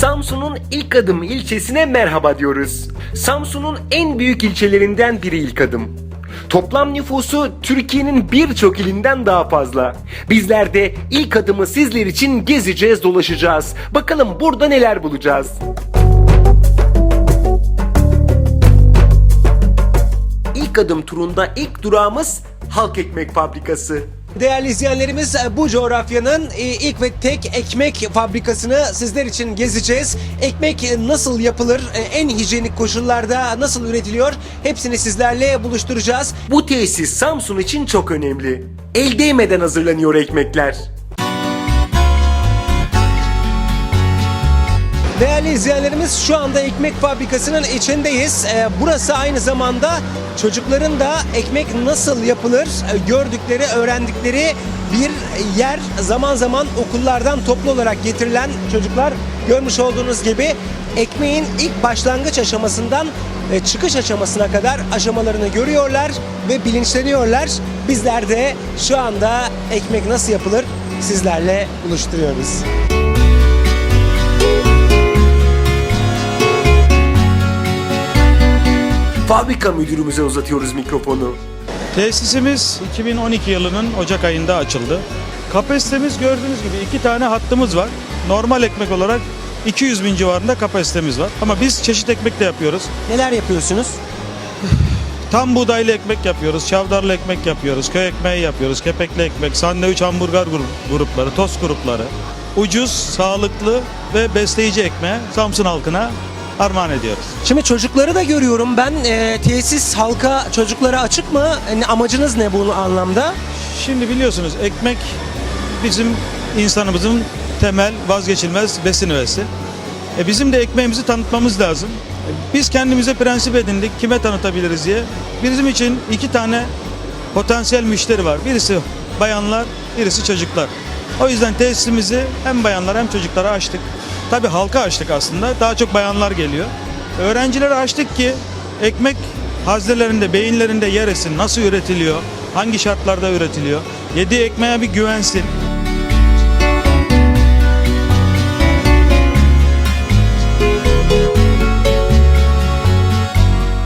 Samsun'un ilk adım ilçesine merhaba diyoruz. Samsun'un en büyük ilçelerinden biri ilk adım. Toplam nüfusu Türkiye'nin birçok ilinden daha fazla. Bizler de ilk adımı sizler için gezeceğiz, dolaşacağız. Bakalım burada neler bulacağız. İlk adım turunda ilk durağımız Halk Ekmek Fabrikası. Değerli izleyenlerimiz bu coğrafyanın e, ilk ve tek ekmek fabrikasını sizler için gezeceğiz. Ekmek nasıl yapılır, e, en hijyenik koşullarda nasıl üretiliyor hepsini sizlerle buluşturacağız. Bu tesis Samsun için çok önemli. El değmeden hazırlanıyor ekmekler. Değerli izleyenlerimiz şu anda ekmek fabrikasının içindeyiz. Ee, Burası aynı zamanda çocukların da ekmek nasıl yapılır e, gördükleri, öğrendikleri bir yer. Zaman zaman okullardan toplu olarak getirilen çocuklar görmüş olduğunuz gibi ekmeğin ilk başlangıç aşamasından e, çıkış aşamasına kadar aşamalarını görüyorlar ve bilinçleniyorlar. Bizler de şu anda ekmek nasıl yapılır sizlerle buluşturuyoruz. Fabrika müdürümüze uzatıyoruz mikrofonu. Tesisimiz 2012 yılının Ocak ayında açıldı. Kapasitemiz gördüğünüz gibi iki tane hattımız var. Normal ekmek olarak 200 bin civarında kapasitemiz var. Ama biz çeşit ekmek de yapıyoruz. Neler yapıyorsunuz? Tam buğdaylı ekmek yapıyoruz, çavdarlı ekmek yapıyoruz, köy ekmeği yapıyoruz, kepekli ekmek, sandviç hamburger grup- grupları, tost grupları. Ucuz, sağlıklı ve besleyici ekmeği Samsun halkına armağan ediyoruz. Şimdi çocukları da görüyorum ben. Ee, tesis halka çocuklara açık mı? Yani amacınız ne bu anlamda? Şimdi biliyorsunuz ekmek bizim insanımızın temel vazgeçilmez besin öğesi. E bizim de ekmeğimizi tanıtmamız lazım. E Biz kendimize prensip edindik kime tanıtabiliriz diye. Bizim için iki tane potansiyel müşteri var. Birisi bayanlar, birisi çocuklar. O yüzden tesisimizi hem bayanlara hem çocuklara açtık. Tabi halka açtık aslında. Daha çok bayanlar geliyor. Öğrencilere açtık ki ekmek haznelerinde, beyinlerinde yer etsin. Nasıl üretiliyor? Hangi şartlarda üretiliyor? Yediği ekmeğe bir güvensin.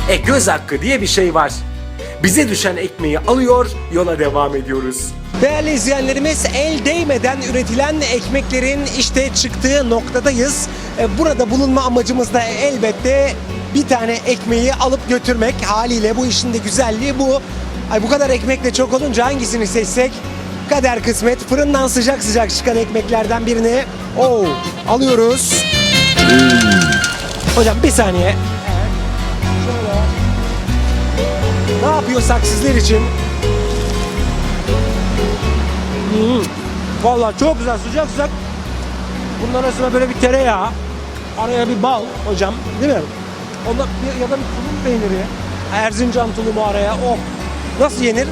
E göz hakkı diye bir şey var. Bize düşen ekmeği alıyor, yola devam ediyoruz. Değerli izleyenlerimiz el değmeden üretilen ekmeklerin işte çıktığı noktadayız. Ee, Burada bulunma amacımız da elbette bir tane ekmeği alıp götürmek. Haliyle bu işin de güzelliği bu. Ay bu kadar ekmek de çok olunca hangisini seçsek? Kader kısmet fırından sıcak sıcak çıkan ekmeklerden birini Oo, alıyoruz. Hocam bir saniye. Ne yapıyorsak sizler için Hmm. Vallahi çok güzel sıcak sıcak. Bunun arasına böyle bir tereyağı, araya bir bal hocam değil mi? Ondan bir, ya da bir tulum peyniri. Erzincan tulumu araya. Oh. Nasıl yenir?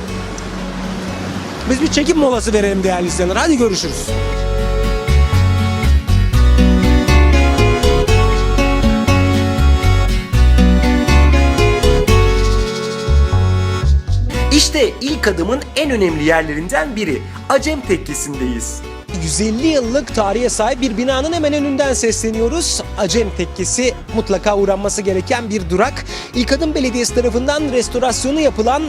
Biz bir çekim molası verelim değerli izleyenler. Hadi görüşürüz. İşte ilk adımın en önemli yerlerinden biri. Acem Tekkesi'ndeyiz. 150 yıllık tarihe sahip bir binanın hemen önünden sesleniyoruz. Acem Tekkesi mutlaka uğranması gereken bir durak. İlk Adım Belediyesi tarafından restorasyonu yapılan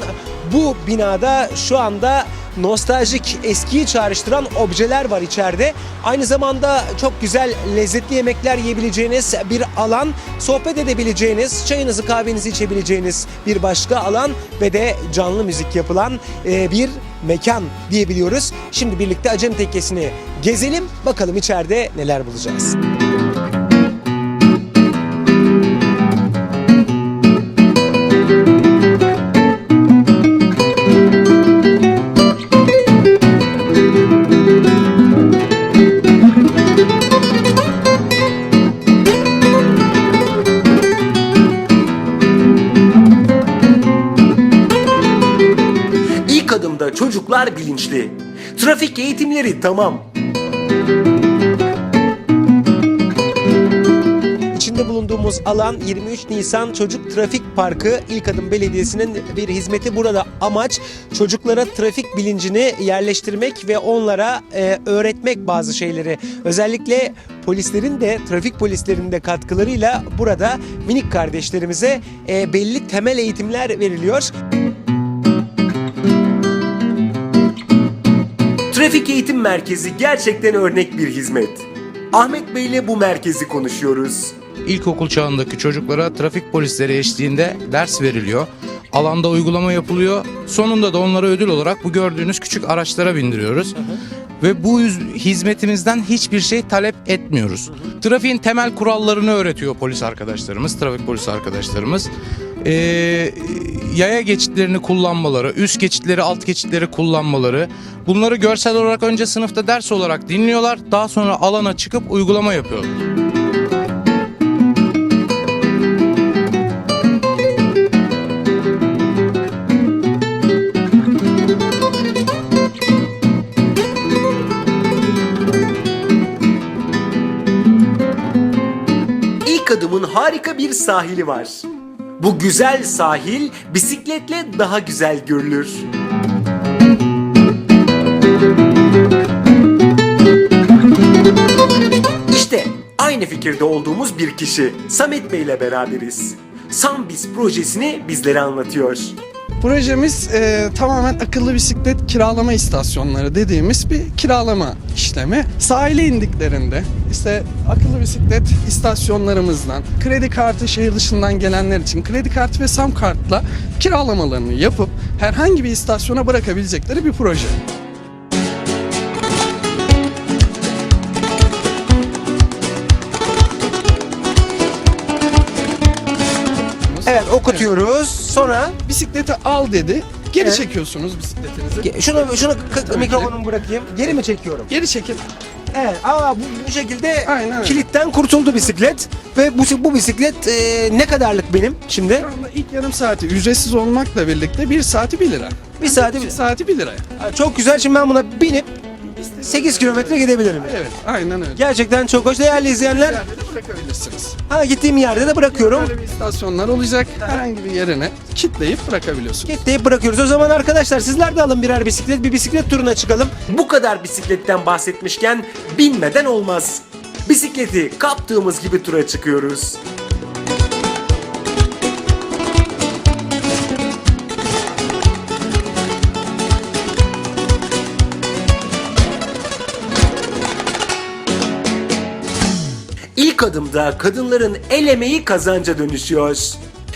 bu binada şu anda nostaljik, eskiyi çağrıştıran objeler var içeride. Aynı zamanda çok güzel, lezzetli yemekler yiyebileceğiniz bir alan, sohbet edebileceğiniz, çayınızı kahvenizi içebileceğiniz bir başka alan ve de canlı müzik yapılan e, bir mekan diyebiliyoruz. Şimdi birlikte Acem Tekkesi'ni gezelim, bakalım içeride neler bulacağız. İlk adımda çocuklar bilinçli. Trafik eğitimleri tamam. İçinde bulunduğumuz alan 23 Nisan Çocuk Trafik Parkı İlk Adım Belediyesi'nin bir hizmeti. Burada amaç çocuklara trafik bilincini yerleştirmek ve onlara e, öğretmek bazı şeyleri. Özellikle polislerin de trafik polislerinin de katkılarıyla burada minik kardeşlerimize e, belli temel eğitimler veriliyor. Trafik Eğitim Merkezi gerçekten örnek bir hizmet. Ahmet Bey ile bu merkezi konuşuyoruz. İlkokul çağındaki çocuklara trafik polisleri eşliğinde ders veriliyor. Alanda uygulama yapılıyor. Sonunda da onlara ödül olarak bu gördüğünüz küçük araçlara bindiriyoruz. Ve bu hizmetimizden hiçbir şey talep etmiyoruz. Trafiğin temel kurallarını öğretiyor polis arkadaşlarımız, trafik polisi arkadaşlarımız. Ee, yaya geçitlerini kullanmaları, üst geçitleri, alt geçitleri kullanmaları. Bunları görsel olarak önce sınıfta ders olarak dinliyorlar. Daha sonra alana çıkıp uygulama yapıyorlar. Adımın harika bir sahili var. Bu güzel sahil bisikletle daha güzel görülür. İşte aynı fikirde olduğumuz bir kişi Samet Bey ile beraberiz. Sambis projesini bizlere anlatıyor. Projemiz e, tamamen akıllı bisiklet kiralama istasyonları dediğimiz bir kiralama işlemi. Sahile indiklerinde işte akıllı bisiklet istasyonlarımızdan kredi kartı şehir dışından gelenler için kredi kartı ve sam kartla kiralamalarını yapıp herhangi bir istasyona bırakabilecekleri bir proje. Evet okutuyoruz. Sonra Bisikleti al dedi. Geri Evet. çekiyorsunuz bisikletinizi. ge- şunu şunu k- mikrofonumu bırakayım. Geri mi çekiyorum? Geri çekin. Evet. Aa bu, bu şekilde Aynen öyle. kilitten kurtuldu bisiklet ve bu bu bisiklet e, ne kadarlık benim şimdi? Şu anda ilk yarım saati ücretsiz olmakla birlikte bir saati 1 lira. Bir saati Bir saati 1 liraya. çok güzel. Şimdi ben buna binip 8 kilometre gidebilirim. Evet, aynen öyle. Gerçekten çok hoş. Değerli izleyenler, bırakabilirsiniz. ha gittiğim yerde de bırakıyorum. Böyle bir istasyonlar olacak. Herhangi bir yerine kitleyip bırakabiliyorsunuz. Kitleyip bırakıyoruz. O zaman arkadaşlar sizler de alın birer bisiklet. Bir bisiklet turuna çıkalım. Bu kadar bisikletten bahsetmişken binmeden olmaz. Bisikleti kaptığımız gibi tura çıkıyoruz. Adımda kadınların el emeği kazanca dönüşüyor.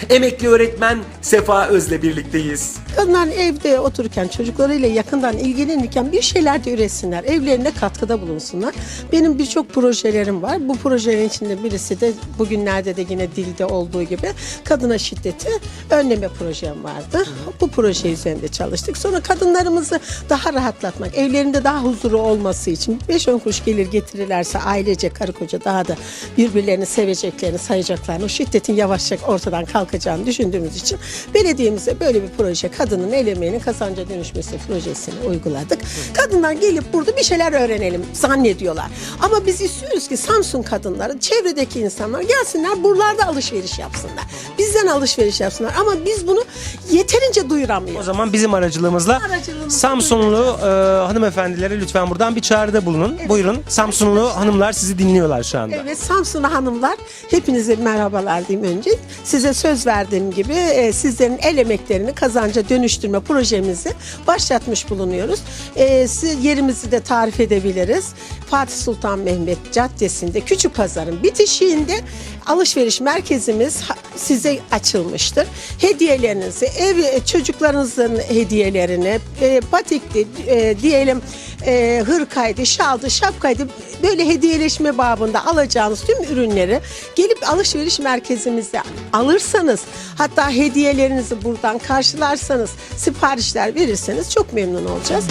Emekli öğretmen Sefa Öz'le birlikteyiz. Kadınlar evde otururken çocuklarıyla yakından ilgilenirken bir şeyler de üretsinler. Evlerine katkıda bulunsunlar. Benim birçok projelerim var. Bu projelerin içinde birisi de bugünlerde de yine dilde olduğu gibi kadına şiddeti önleme projem vardı. Bu proje üzerinde çalıştık. Sonra kadınlarımızı daha rahatlatmak, evlerinde daha huzuru olması için 5-10 kuruş gelir getirirlerse ailece karı koca daha da birbirlerini seveceklerini, sayacaklarını, o şiddetin yavaşça ortadan kalkacağını düşündüğümüz için belediyemize böyle bir proje, kadının el emeğinin kazanca dönüşmesi projesini uyguladık. Kadınlar gelip burada bir şeyler öğrenelim zannediyorlar. Ama biz istiyoruz ki Samsun kadınları, çevredeki insanlar gelsinler buralarda alışveriş yapsınlar. Bizden alışveriş yapsınlar. Ama biz bunu yeterince O duyuramıyoruz. zaman bizim aracılığımızla Aracılığımız- Samsunlu e, hanımefendilere lütfen buradan bir çağrıda bulunun. Buyurun. Samsunlu hanımlar sizi dinliyorlar şu anda. Evet Samsunlu hanımlar hepinize merhabalar diyeyim önce. Size söz verdiğim gibi e, sizlerin el emeklerini kazanca dönüştürme projemizi başlatmış bulunuyoruz. E, yerimizi de tarif edebiliriz. Fatih Sultan Mehmet Caddesi'nde Küçük Pazar'ın bitişiğinde alışveriş merkezimiz size açılmıştır. Hediyelerinizi, ev çocuklarınızın hediyelerini, e, patikti, e, diyelim e, hırkaydı, şaldı, şapkaydı böyle hediyeleşme babında alacağınız tüm ürünleri gelip alışveriş merkezimizde alırsanız hatta hediyelerinizi buradan karşılarsanız siparişler verirseniz çok memnun olacağız.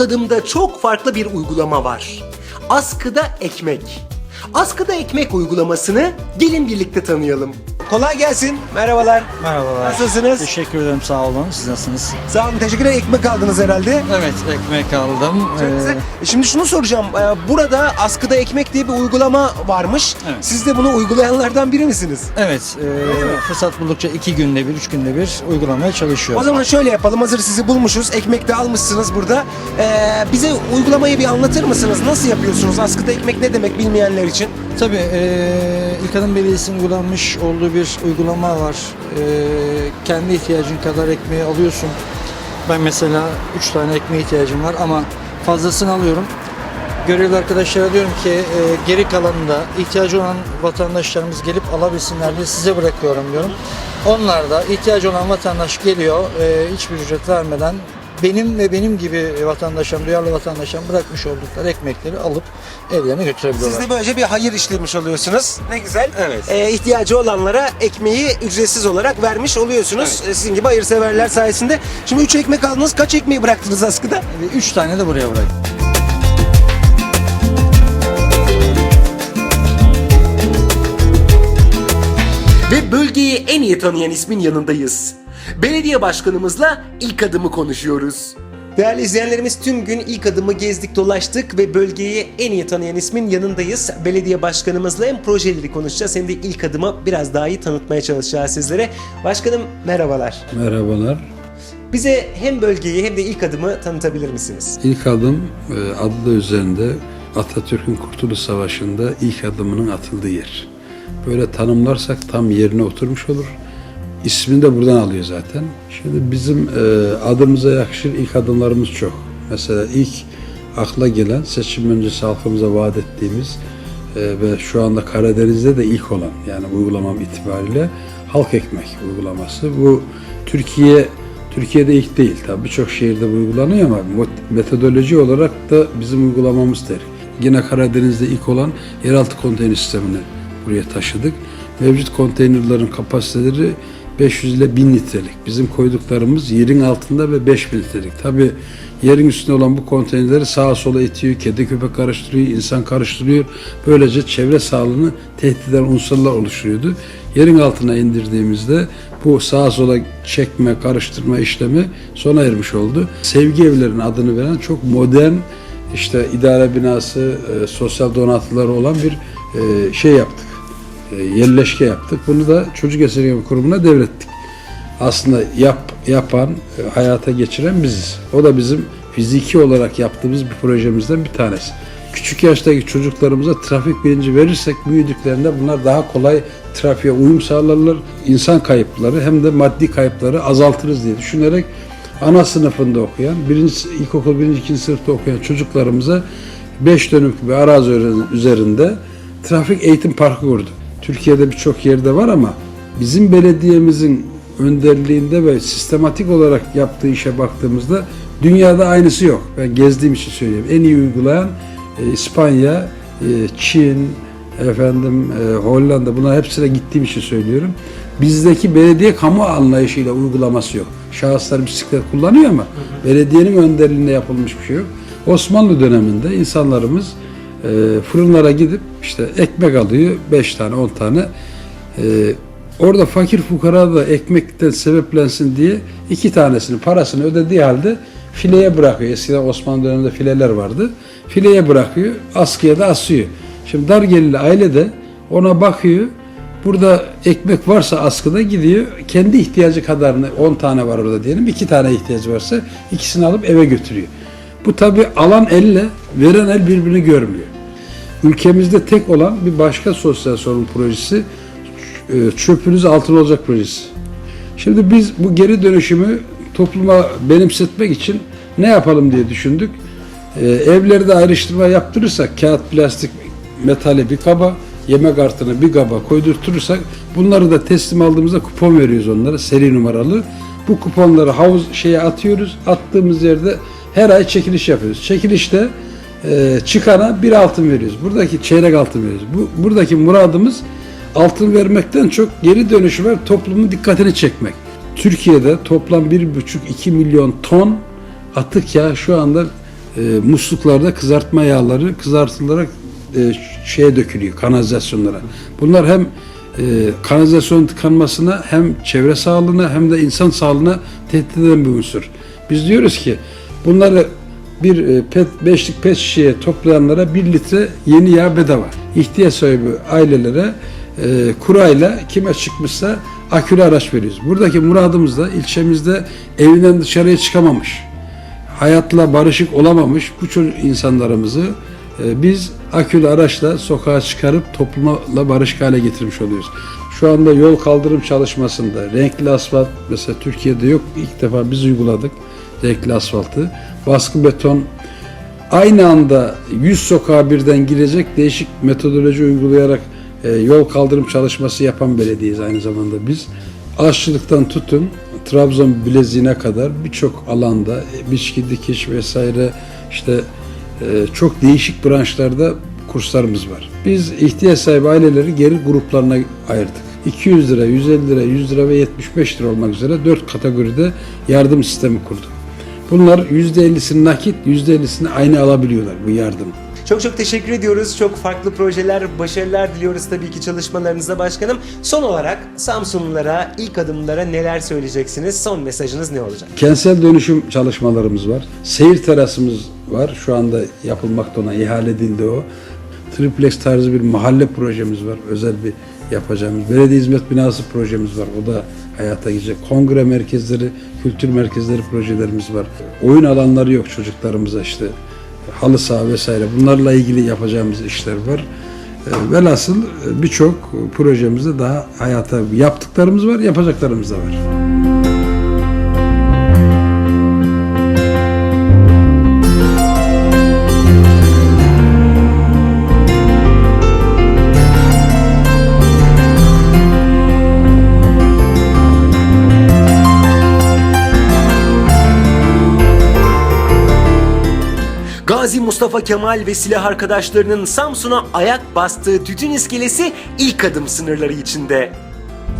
Adımda çok farklı bir uygulama var. Askıda ekmek. Askıda ekmek uygulamasını gelin birlikte tanıyalım. Kolay gelsin. Merhabalar. Merhabalar. Nasılsınız? Teşekkür ederim sağ olun. Siz nasılsınız? Sağ olun. Teşekkür ederim. Ekmek aldınız herhalde. Evet ekmek aldım. Çok Ee, güzel. E Şimdi şunu soracağım. Ee, Burada askıda ekmek diye bir uygulama varmış. Evet. Siz de bunu uygulayanlardan biri misiniz? evet e, fırsat buldukça iki günde bir, üç günde bir uygulamaya O çalışıyorum. zaman şöyle yapalım. Hazır sizi bulmuşuz. Ekmek de almışsınız burada. Ee, bize uygulamayı bir anlatır mısınız? Nasıl yapıyorsunuz? Askıda ekmek ne demek bilmeyenler için? Tabii e, İlk Adım Belediyesi'nin uygulanmış olduğu bir uygulama var. E, kendi ihtiyacın kadar ekmeği alıyorsun. Ben mesela üç tane ekmeğe ihtiyacım var ama fazlasını alıyorum. Görevli arkadaşlara diyorum ki e, geri kalanını da ihtiyacı olan vatandaşlarımız gelip alabilsinler diye size bırakıyorum diyorum. Onlar da ihtiyacı olan vatandaş geliyor e, hiçbir ücret vermeden benim ve benim gibi vatandaşlarım, duyarlı vatandaşlarım bırakmış oldukları ekmekleri alıp evlerine götürebiliyorlar. Siz de böylece bir hayır işlemiş oluyorsunuz. Ne güzel. Evet. Ee, ihtiyacı olanlara ekmeği ücretsiz olarak vermiş oluyorsunuz. Ee, Sizin gibi hayırseverler sayesinde. Şimdi 3 ekmek aldınız. Kaç ekmeği bıraktınız askıda? Ve Üç tane de buraya bırak. Ve bölgeyi en iyi tanıyan ismin yanındayız. Belediye başkanımızla ilk adımı konuşuyoruz. Değerli izleyenlerimiz tüm gün ilk adımı gezdik dolaştık ve bölgeyi en iyi tanıyan ismin yanındayız. Belediye başkanımızla hem projeleri konuşacağız hem de ilk adımı biraz daha iyi tanıtmaya çalışacağız sizlere. Başkanım merhabalar. Merhabalar. Bize hem bölgeyi hem de ilk adımı tanıtabilir misiniz? İlk adım e, adı da üzerinde Atatürk'ün Kurtuluş Savaşı'nda ilk adımının atıldığı yer. Böyle tanımlarsak tam yerine oturmuş olur. İsmini de buradan alıyor zaten. Şimdi bizim e, adımıza yakışır ilk adımlarımız çok. Mesela ilk akla gelen seçim öncesi halkımıza vaat ettiğimiz e, ve şu anda Karadeniz'de de ilk olan yani uygulamam itibariyle halk ekmek uygulaması. Bu Türkiye Türkiye'de ilk değil tabii birçok şehirde uygulanıyor ama metodoloji olarak da bizim uygulamamız der. Yine Karadeniz'de ilk olan yeraltı konteyner sistemini buraya taşıdık. Mevcut konteynerlerin kapasiteleri 500 ile 1000 litrelik. Bizim koyduklarımız yerin altında ve 5000 litrelik. Tabii yerin üstünde olan bu konteynerleri sağa sola itiyor, kedi köpek karıştırıyor, insan karıştırıyor. Böylece çevre sağlığını tehdit eden unsurlar oluşturuyordu. Yerin altına indirdiğimizde bu sağa sola çekme, karıştırma işlemi sona ermiş oldu. Sevgi evlerinin adını veren çok modern işte idare binası, e, sosyal donatıları olan bir e, şey yaptık. E, yerleşke yaptık. Bunu da Çocuk Esirgeme Kurumu'na devrettik. Aslında yap, yapan, e, hayata geçiren biziz. O da bizim fiziki olarak yaptığımız bir projemizden bir tanesi. Küçük yaştaki çocuklarımıza trafik bilinci verirsek büyüdüklerinde bunlar daha kolay trafiğe uyum sağlarlar. İnsan kayıpları hem de maddi kayıpları azaltırız diye düşünerek ana sınıfında okuyan, birinci, ilkokul birinci, ikinci sınıfta okuyan çocuklarımıza 5 dönümlük bir arazi üzerinde trafik eğitim parkı kurdu. Türkiye'de birçok yerde var ama bizim belediyemizin önderliğinde ve sistematik olarak yaptığı işe baktığımızda dünyada aynısı yok. Ben gezdiğim için söyleyeyim. En iyi uygulayan e, İspanya, e, Çin, efendim e, Hollanda bunlar hepsine gittiğim için söylüyorum. Bizdeki belediye kamu anlayışıyla uygulaması yok. Şahıslar bisiklet kullanıyor ama belediyenin önderliğinde yapılmış bir şey yok. Osmanlı döneminde insanlarımız e, fırınlara gidip işte ekmek alıyor 5 tane 10 tane. E, orada fakir fukara da ekmekten sebeplensin diye iki tanesini parasını ödediği halde fileye bırakıyor. Eskiden Osmanlı döneminde fileler vardı. Fileye bırakıyor, askıya da asıyor. Şimdi dar gelirli aile de ona bakıyor. Burada ekmek varsa askıda gidiyor. Kendi ihtiyacı kadarını 10 tane var orada diyelim. 2 tane ihtiyacı varsa ikisini alıp eve götürüyor. Bu tabi alan elle veren el birbirini görmüyor. Ülkemizde tek olan bir başka sosyal sorun projesi e, çöpünüz altın olacak projesi. Şimdi biz bu geri dönüşümü topluma benimsetmek için ne yapalım diye düşündük. Ee, evlerde ayrıştırma yaptırırsak kağıt, plastik, metali bir kaba, yemek artına bir kaba koydurturursak bunları da teslim aldığımızda kupon veriyoruz onlara seri numaralı. Bu kuponları havuz şeye atıyoruz. Attığımız yerde her ay çekiliş yapıyoruz. Çekilişte e, çıkana bir altın veriyoruz. Buradaki çeyrek altın veriyoruz. Bu, buradaki muradımız altın vermekten çok geri dönüşüme toplumun dikkatini çekmek. Türkiye'de toplam 1,5-2 milyon ton atık yağ şu anda e, musluklarda kızartma yağları kızartılarak e, şeye dökülüyor kanalizasyonlara. Bunlar hem e, kanalizasyon tıkanmasına hem çevre sağlığına hem de insan sağlığına tehdit eden bir unsur. Biz diyoruz ki bunları bir e, pet, beşlik pet şişeye toplayanlara bir litre yeni yağ bedava. İhtiyaç sahibi ailelere e, kurayla kime çıkmışsa akülü araç veriyoruz. Buradaki muradımız da ilçemizde evinden dışarıya çıkamamış, hayatla barışık olamamış bu çocuk insanlarımızı e, biz akülü araçla sokağa çıkarıp toplumla barışık hale getirmiş oluyoruz. Şu anda yol kaldırım çalışmasında renkli asfalt mesela Türkiye'de yok ilk defa biz uyguladık renkli asfaltı. Baskı beton aynı anda 100 sokağa birden girecek değişik metodoloji uygulayarak e, yol kaldırım çalışması yapan belediyeyiz aynı zamanda biz. Aşçılıktan tutun Trabzon bileziğine kadar birçok alanda e, biçki dikiş vesaire işte e, çok değişik branşlarda kurslarımız var. Biz ihtiyaç sahibi aileleri geri gruplarına ayırdık. 200 lira, 150 lira, 100 lira ve 75 lira olmak üzere 4 kategoride yardım sistemi kurduk. Bunlar %50'sini nakit, %50'sini aynı alabiliyorlar bu yardım. Çok çok teşekkür ediyoruz. Çok farklı projeler, başarılar diliyoruz tabii ki çalışmalarınızda başkanım. Son olarak Samsunlulara, ilk adımlara neler söyleyeceksiniz? Son mesajınız ne olacak? Kentsel dönüşüm çalışmalarımız var. Seyir terasımız var. Şu anda yapılmakta ona ihale edildi o. Triplex tarzı bir mahalle projemiz var. Özel bir yapacağımız. Belediye hizmet binası projemiz var. O da hayata geçecek. Kongre merkezleri, kültür merkezleri projelerimiz var. Oyun alanları yok çocuklarımıza işte. Halı saha vesaire. Bunlarla ilgili yapacağımız işler var. E, Velhasıl birçok projemizde daha hayata yaptıklarımız var, yapacaklarımız da var. Gazi Mustafa Kemal ve silah arkadaşlarının Samsun'a ayak bastığı tütün iskelesi ilk adım sınırları içinde.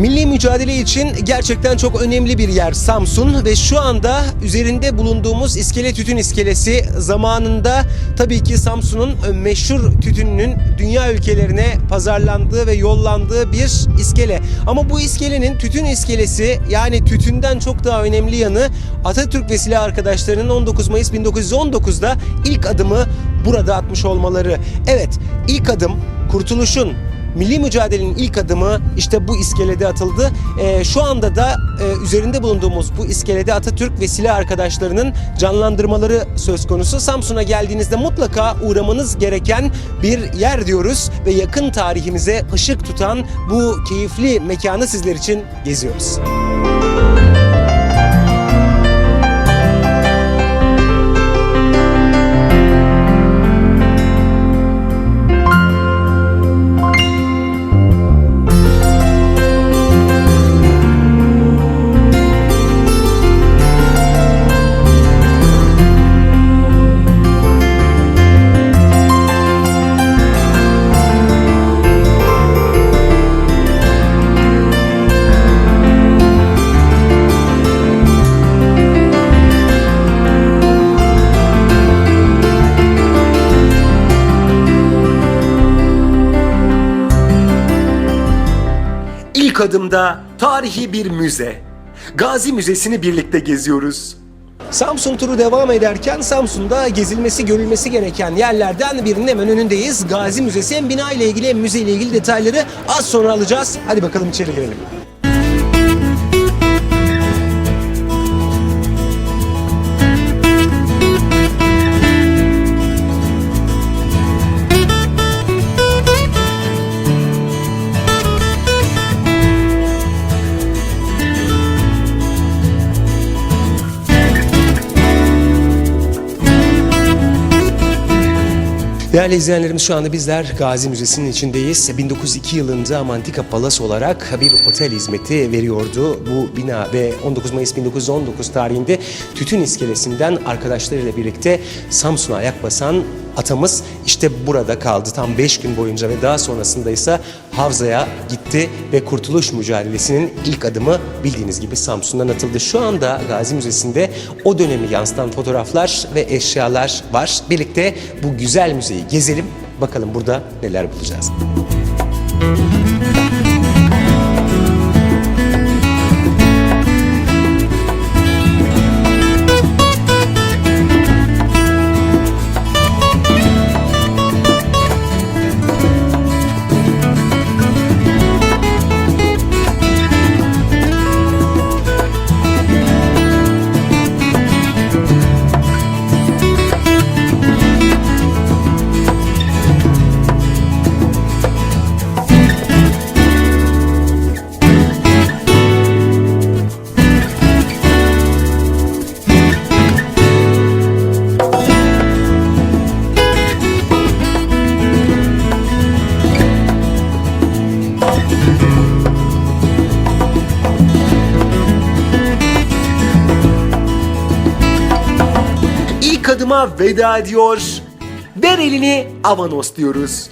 Milli mücadele için gerçekten çok önemli bir yer Samsun ve şu anda üzerinde bulunduğumuz iskele tütün iskelesi zamanında tabii ki Samsun'un meşhur tütününün dünya ülkelerine pazarlandığı ve yollandığı bir iskele. Ama bu iskelenin tütün iskelesi yani tütünden çok daha önemli yanı Atatürk ve silah arkadaşlarının 19 Mayıs 1919'da ilk adımı burada atmış olmaları. Evet ilk adım kurtuluşun Milli mücadelenin ilk adımı işte bu iskelede atıldı. Ee, şu anda da e, üzerinde bulunduğumuz bu iskelede Atatürk ve silah arkadaşlarının canlandırmaları söz konusu. Samsun'a geldiğinizde mutlaka uğramanız gereken bir yer diyoruz ve yakın tarihimize ışık tutan bu keyifli mekanı sizler için geziyoruz. Adımda tarihi bir müze. Gazi Müzesi'ni birlikte geziyoruz. Samsun turu devam ederken Samsun'da gezilmesi, görülmesi gereken yerlerden birinin hemen önündeyiz. Gazi Müzesi hem bina ile ilgili hem müze ile ilgili detayları az sonra alacağız. Hadi bakalım içeri girelim. Değerli izleyenlerimiz şu anda bizler Gazi Müzesi'nin içindeyiz. 1902 yılında Amantika Palas olarak bir otel hizmeti veriyordu bu bina ve 19 Mayıs 1919 tarihinde Tütün İskelesi'nden arkadaşlarıyla birlikte Samsun'a ayak basan atamız işte burada kaldı tam 5 gün boyunca ve daha sonrasında ise Havza'ya gitti ve Kurtuluş Mücadelesi'nin ilk adımı bildiğiniz gibi Samsun'dan atıldı. Şu anda Gazi Müzesi'nde o dönemi yansıtan fotoğraflar ve eşyalar var. Birlikte bu güzel müzeyi gezelim. Bakalım burada neler bulacağız. İlk veda ediyor. Ver elini Avanos diyoruz.